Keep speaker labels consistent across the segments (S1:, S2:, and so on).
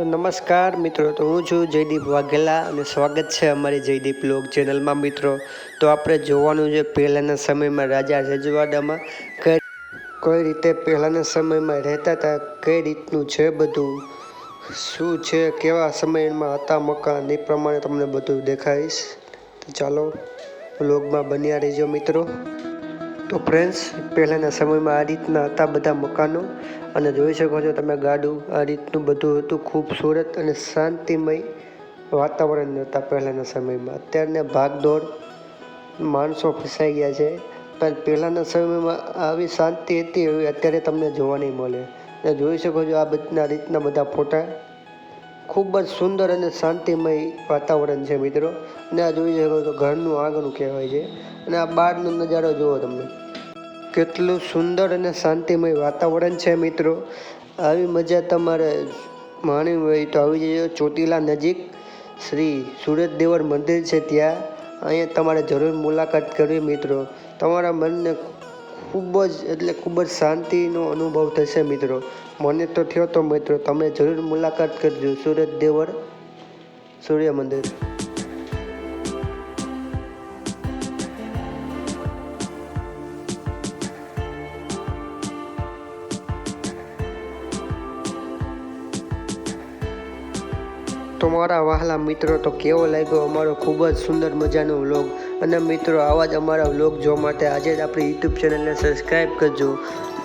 S1: તો નમસ્કાર મિત્રો, તો હું છું જયદીપ વાઘેલા અને સ્વાગત છે અમારી જયદીપ લોક ચેનલમાં મિત્રો. તો આપણે જોવાનું છે પહેલાંના સમયમાં રાજા રજવાડામાં કઈ કઈ રીતે પહેલાંના સમયમાં રહેતા હતા, કઈ રીતનું છે બધું, શું છે, કેવા સમયમાં હતા મકાન, એ પ્રમાણે તમને બધું દેખાડીશ તો ચાલો વ્લોગમાં બન્યા રહેજો મિત્રો. તો ફ્રેન્ડ્સ પહેલાંના સમયમાં આ રીતના હતા બધા મકાનો. અને જોઈ શકો છો તમે ગાડું, આ રીતનું બધું હતું. ખૂબસૂરત અને શાંતિમય વાતાવરણ હતા પહેલાંના સમયમાં. અત્યારના ભાગદોડ માણસો ફસાઈ ગયા છે. પણ પહેલાંના સમયમાં આવી શાંતિ હતી એવી અત્યારે તમને જોવા નહીં મળે. અને જોઈ શકો છો આ બધા રીતના બધા ફોટા. ખૂબ જ સુંદર અને શાંતિમય વાતાવરણ છે મિત્રો. અને આ જોઈ શકો છો ઘરનું આંગણું કહેવાય છે. અને આ બહારનો નજારો જુઓ તમને. કેટલું સુંદર અને શાંતિમય વાતાવરણ છે મિત્રો. આવી મજા તમારે માણવી હોય તો આવી જજો ચોટીલા નજીક. શ્રી સુરત દેવર મંદિર છે ત્યાં. અહીંયા તમારે જરૂર મુલાકાત કરવી મિત્રો. તમારા મનને ખૂબ જ, એટલે ખૂબ જ શાંતિનો અનુભવ થશે મિત્રો. મને તો થયો તો મિત્રો, તમે જરૂર મુલાકાત કરજો. સુરત દેવર સૂર્ય મંદિર. તો મારા વહાલા મિત્રો, તો કેવો લાગ્યો અમારો ખૂબ જ સુંદર મજાનો વ્લોગ? અને મિત્રો, આવા જ અમારા વ્લોગ જોવા માટે આજે જ આપણી યુટ્યુબ ચેનલને સબસ્ક્રાઈબ કરજો.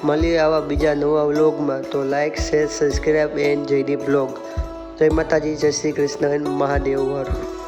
S1: મળીએ આવા બીજા નવા વ્લોગમાં. તો like share subscribe and Jaydeep vlog જય માતાજી, જય શ્રી કૃષ્ણ મહાદેવ વાળું